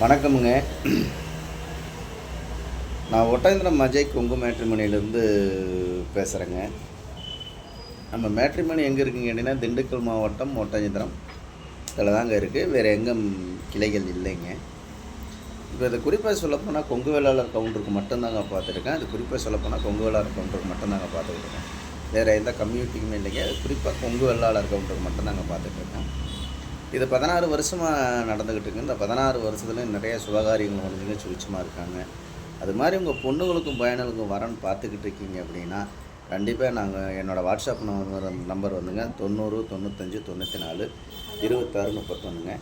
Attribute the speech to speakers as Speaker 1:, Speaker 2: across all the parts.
Speaker 1: வணக்கமுங்க. நான் ஒட்டேந்திரம் அஜய் கொங்கு மேட்ரிமணிலேருந்து பேசுகிறேங்க நம்ம மேட்ரிமணி எங்கே இருக்குங்க கேட்டிங்கன்னா திண்டுக்கல் மாவட்டம் ஒட்டஞ்சந்திரம் இதில் தாங்க இருக்குது வேறு எங்கும் கிளைகள் இல்லைங்க. இப்போ இதை குறிப்பாக சொல்லப்போனால் கொங்கு வேளாளர் கவுண்டருக்கு மட்டும்தாங்க பார்த்துருக்கேன் அது குறிப்பாக சொல்லப்போனால் கொங்கு வேளாளர் கவுண்டருக்கு மட்டும்தாங்க பார்த்துக்கிட்டு இருக்கேன் வேறு எந்த கம்யூனிட்டிக்குமே இல்லைங்க. அது குறிப்பாக கொங்கு வேளாளர் கவுண்டருக்கு மட்டும்தாங்க பார்த்துட்டு இருக்கேன். இது பதினாறு வருஷமாக நடந்துக்கிட்டு இருக்கு. இந்த பதினாறு வருஷத்துல நிறைய சுபகாரியங்கள் வந்துங்க சுவிச்சமாக இருக்காங்க. அது மாதிரி உங்கள் பொண்ணுங்களுக்கும் பையனுக்கும் வரன்னு பார்த்துக்கிட்டு இருக்கீங்க அப்படின்னா கண்டிப்பாக நாங்கள் என்னோடய வாட்ஸ்அப் நம்பர் நம்பர் வந்துங்க. தொண்ணூறு தொண்ணூத்தஞ்சு தொண்ணூற்றி நாலு இருபத்தாறு முப்பத்தொன்றுங்க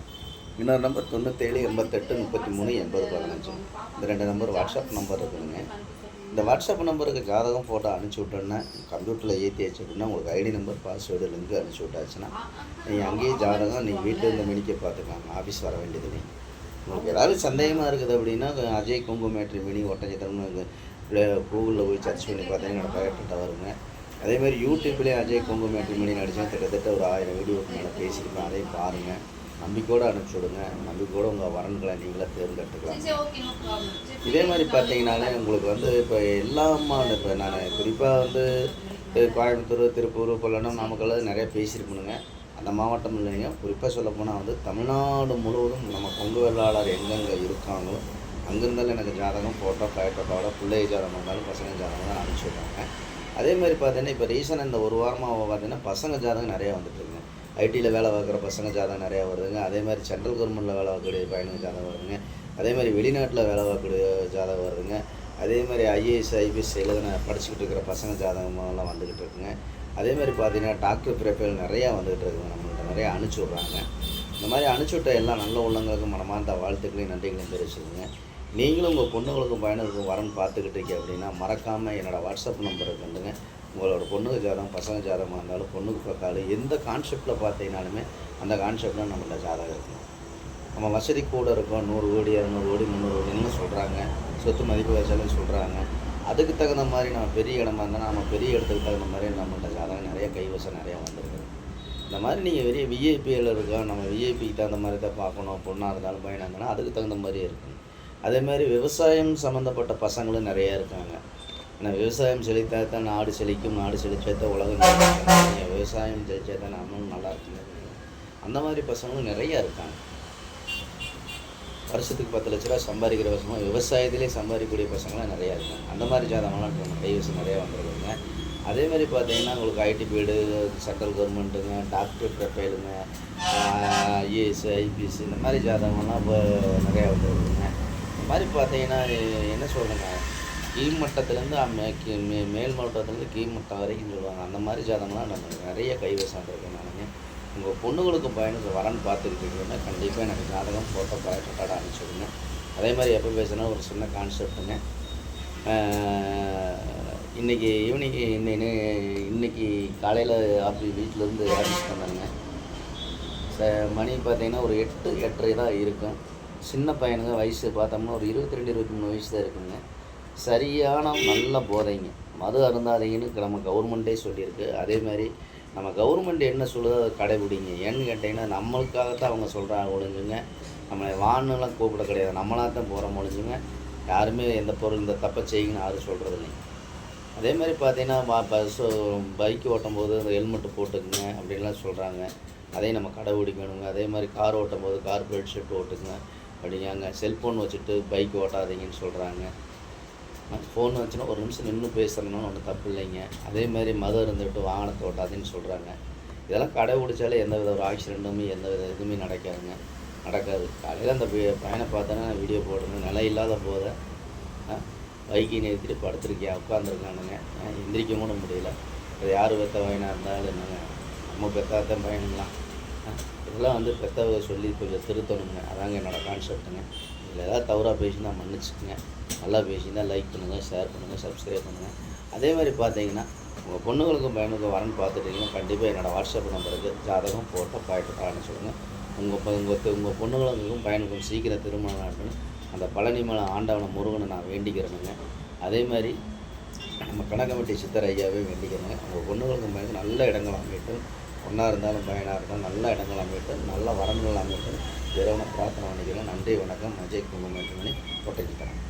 Speaker 1: இன்னொரு நம்பர் தொண்ணூற்றேழு எண்பத்தெட்டு முப்பத்தி மூணு எண்பது பதினஞ்சு. இந்த ரெண்டு நம்பர் வாட்ஸ்அப் நம்பர் இருக்குதுங்க. இந்த வாட்ஸ்அப் நம்பருக்கு ஜாதகம் ஃபோட்டோ அனுப்பிச்சி விட்டோன்னா கம்ப்யூட்டரில் ஏற்றி வச்சு அப்படின்னா உங்களுக்கு ஐடி நம்பர் பாஸ்வேர்டு லிங்க் அனுப்பிச்சி விட்டாச்சுன்னா நீங்கள் அங்கேயே ஜாதகம் நீங்கள் வீட்டில் இருந்த மெடிக்க பார்த்துக்கலாம். ஆஃபீஸ் வர வேண்டியது நீ உங்களுக்கு ஏதாவது சந்தேகமாக இருக்குது அப்படின்னா அஜய் குங்கு மேட்ரி மினி ஒட்டஞ்சத்திரம்னு கூகுளில் போய் சர்ச் பண்ணி பார்த்தீங்கன்னா என்னோடய பயோட்டா வருங்க. அதேமாதிரி யூடியூப்லேயே அஜய் குங்கு மேட்ரி மினி நடிச்சா கிட்டத்தட்ட ஒரு ஆயிரம் வீடியோக்கு மேலே பேசியிருப்பேன் அதையும் பாருங்கள் நம்பிக்கையோடு அனுப்பிச்சி விடுங்க. நம்பிக்கையோடு உங்கள் வரன்களை நீங்களே தேர்ந்தெடுத்துக்கலாம். இதே மாதிரி பார்த்தீங்கன்னாலே உங்களுக்கு வந்து இப்போ எல்லாமான இப்போ நான் குறிப்பாக வந்து கோயம்புத்தூர் திருப்பூர் பல்லடம் நாமக்கல் நிறைய பேசியிருக்கணுங்க. அந்த மாவட்டம் இல்லைங்க. குறிப்பாக சொல்லப்போனால் வந்து தமிழ்நாடு முழுவதும் நம்ம கொங்கு வெள்ளாளர் எங்கெங்கே இருக்காங்களோ அங்கிருந்தாலும் எனக்கு ஜாதகம் ஃபோட்டோ ஃபயட்டோட்டோட பிள்ளை ஜாதகம் இருந்தாலும் பசங்க ஜாதகம் தான் அனுப்பிச்சி விட்றாங்க. அதே மாதிரி பார்த்தீங்கன்னா இப்போ ரீசன் இந்த ஒரு வாரமாக பார்த்தீங்கன்னா பசங்க ஜாதகம் நிறையா வந்துட்டுருங்க ஐடியில் வேலை பார்க்குற பசங்க ஜாதகம் நிறையா வருதுங்க. அதே மாதிரி சென்ட்ரல் கவர்மெண்ட்டில் வேலை பார்க்கக்கூடிய பையனுங்க ஜாதகம் வருதுங்க. அதே மாதிரி வெளிநாட்டில் வேலை பார்க்கக்கூடிய ஜாதகம் வருதுங்க. அதே மாதிரி ஐஏஎஸ் ஐபிஎஸ் எழுதின படிச்சுக்கிட்டு இருக்கிற பசங்க ஜாதகமெல்லாம் வந்துக்கிட்டு இருக்குங்க. அதே மாதிரி பார்த்தீங்கன்னா டாக்டர் ப்ரிப்பேர் நிறையா வந்துக்கிட்டு இருக்குங்க. நம்மள்கிட்ட நிறையா அனுப்பிச்சி விட்றாங்க. இந்த மாதிரி அனுப்பிச்சி விட்ட எல்லா நல்ல உள்ளங்களுக்கும் மனமார்ந்த வாழ்த்துக்களையும் நன்றிகளையும் தெரிவிச்சுக்கோங்க. நீங்களும் உங்கள் பொண்ணுங்களுக்கும் பையனுக்கும் வரன் பார்த்துக்கிட்டு இருக்கீங்க அப்படின்னா மறக்காமல் என்னோடய வாட்ஸ்அப் நம்பருக்கு வந்துங்க உங்களோட பொண்ணுக்கு ஜாதகம் பசங்க ஜாதகமாக இருந்தாலும் பொண்ணுக்கு பார்த்தாலும் எந்த கான்செப்டில் பார்த்தீங்கனாலுமே அந்த கான்செப்டில் நம்மள்ட்ட ஜாதகம் இருக்கணும். நம்ம வசதி கூட இருக்கும். நூறு கோடி இரநூறு கோடி முந்நூறு கோடின்னு சொல்கிறாங்க சொத்து மதிப்பு வச்சாலும் சொல்கிறாங்க அதுக்கு தகுந்த மாதிரி நம்ம பெரிய இடமா இருந்தால் நம்ம பெரிய இடத்துக்கு தகுந்த மாதிரி நம்மள்ட்ட ஜாதகம் நிறைய கைவசம் நிறையா வந்துருக்குது. இந்த மாதிரி நீங்கள் பெரிய விஐபியில் இருக்கோம் நம்ம விஐபிக்கு தகுந்த மாதிரி தான் பார்க்கணும். பொண்ணாக இருந்தாலும் பையனாக இருந்தாலும் அதுக்கு தகுந்த மாதிரியே இருக்கும் அதே மாதிரி விவசாயம் சம்மந்தப்பட்ட பசங்களும் நிறையா இருக்காங்க. ஏன்னா விவசாயம் செழித்தா தான் நாடு செழிக்கும் நாடு செழிச்சா தான் உலகம் செழிக்கும். விவசாயம் செழிச்சா தான் நம்மளும் நல்லா இருக்குங்க அந்த மாதிரி பசங்களும் நிறையா இருக்காங்க. வருஷத்துக்கு பத்து லட்ச ரூபா சம்பாதிக்கிற பசங்க விவசாயத்திலே சம்பாதிக்கக்கூடிய பசங்களாம் நிறையா இருக்காங்க. அந்த மாதிரி ஜாதகம்லாம் நம்ம கைவசம் நிறையா வந்துருக்குங்க. அதே மாதிரி பார்த்தீங்கன்னா உங்களுக்கு ஐடி பீடு சென்ட்ரல் கவர்மெண்ட்டுங்க டாக்டர் ப்ரொஃபைலுங்க ஐஏஎஸ் ஐபிஎஸ் இந்த மாதிரி ஜாதகம்லாம் இப்போ நிறையா வந்து பார்த்தீங்கன்னா என்ன சொல்கிறேங்க கீழ் மட்டத்துலேருந்து மே மே மேல் மட்டத்துலேருந்து கீழ் மட்டம் வரைக்கும் சொல்லுவாங்க. அந்த மாதிரி ஜாதகம்லாம் நான் நிறைய கைவசம் இருக்கேன் நானுங்க உங்கள் பொண்ணுங்களுக்கும் பையனுக்கு வரன்னு பார்த்துக்கிட்டு இருக்கீங்கன்னா கண்டிப்பாக எனக்கு ஜாதகம் ஃபோட்டோ பயோட்டோட அனுப்பிச்சுடுங்க அதே மாதிரி எப்போ பேசுனா ஒரு சின்ன கான்செப்ட்டுங்க இன்றைக்கி ஈவினிங் இன்னைக்கு இன்னைக்கு காலையில் ஆஃபீஸ் வீட்டிலேருந்து ஆஃபீஸ் பண்ணாங்க ச மணி பார்த்தீங்கன்னா ஒரு எட்டு எட்டரை தான் இருக்கும். சின்ன பையனுங்க வயசு பார்த்தோம்னா ஒரு இருபத்தி ரெண்டு இருபத்தி மூணு வயசு தான் இருக்குங்க. சரியான நல்ல போதைங்க. மது அருந்தாதீங்கன்னு நம்ம கவர்மெண்ட்டே சொல்லியிருக்கு. அதே மாதிரி நம்ம கவர்மெண்ட் என்ன சொல்லுதோ அதை கடைபிடிங்க. ஏன்னு கேட்டிங்கன்னா நம்மளுக்காகத்தான் அவங்க சொல்கிறாங்க ஒழிஞ்சுங்க நம்மளை வானெலாம் கூப்பிட கிடையாது. நம்மளாக தான் போகிறோம் ஒழிஞ்சுங்க யாருமே எந்த பொருள் இந்த தப்பை செய்யுங்கன்னு யாரும் சொல்கிறது இல்லைங்க. அதே மாதிரி பார்த்தீங்கன்னா பஸ் பைக் ஓட்டும் போது அந்த ஹெல்மெட்டு போட்டுக்குங்க அப்படின்லாம் சொல்கிறாங்க அதையும் நம்ம கடைபிடிக்கணுங்க. அதே மாதிரி கார் ஓட்டும் போது கார் பெல்ட் ஷர்ட் ஓட்டுங்க அப்படிங்காங்க செல்ஃபோன் வச்சுட்டு பைக் ஓட்டாதீங்கன்னு சொல்கிறாங்க ஃபோன் வச்சுன்னா ஒரு நிமிஷம் நின்று பேசுகிறேன்னு ஒன்றும் தப்பு இல்லைங்க. அதே மாதிரி மதம் இருந்துட்டு வாகனத்தை ஓட்டாதீங்கன்னு சொல்கிறாங்க இதெல்லாம் கடைபிடிச்சாலே எந்த வித ஒரு ஆக்சிடெண்ட்டுமே எந்த வித இதுவுமே நடக்காதுங்க. நடக்காது. காலையில் அந்த பையனை பார்த்தோன்னா வீடியோ போடணும். நிலை இல்லாத போத பைக்கை நிறுத்திட்டு படுத்திருக்கியா உட்காந்துருக்கானுங்க எந்திரிக்க கூட முடியல. அது யார் பெற்ற பையனாக இருந்தாலும் என்னங்க நம்ம பெற்றாத்தான் பையனுங்களாம். இதெல்லாம் வந்து பெத்தவங்க சொல்லி கொஞ்சம் திருத்தணுங்க. அதாங்க என்னோடய கான்செப்ட்டுங்க இதில் ஏதாவது தவறாக பேசினா மன்னிச்சுக்கோங்க. நல்லா பேசினா லைக் பண்ணுங்கள் ஷேர் பண்ணுங்கள் சப்ஸ்கிரைப் பண்ணுங்கள் அதே மாதிரி பார்த்தீங்கன்னா உங்கள் பொண்ணுங்களுக்கும் பையனுக்கும் வரன்னு பார்த்துட்டீங்கன்னா கண்டிப்பாக என்னோடய வாட்ஸ்அப் நம்பருக்கு ஜாதகம் போட்டோ பாயிட்டு சொல்லுங்கள் உங்கள் உங்கள் உங்கள் பொண்ணுங்களுக்கும் பையனுக்கும் சீக்கிரம் திருமணம் ஆகணும். அந்த பழனி மலை ஆண்டவனை முருகனை நான் வேண்டிக்கிறேனுங்க. அதே மாதிரி நம்ம கணக்கமிட்டி சித்தர் ஐயாவே வேண்டிக்கிறேங்க உங்கள் பொண்ணுங்களுக்கும் பையனுக்கும் நல்ல இடங்கள் அமையட்டும். ஒன்றா இருந்தாலும் பயனாக இருந்தாலும் நல்ல இடங்கள் அமையட்டும் நல்ல வரங்கள் அமையட்டும் இறைவனை பிரார்த்தனை பண்ணிக்கிறேன். நன்றி வணக்கம். அஜய் குங்குமணி கொட்டைக்கு தரேன்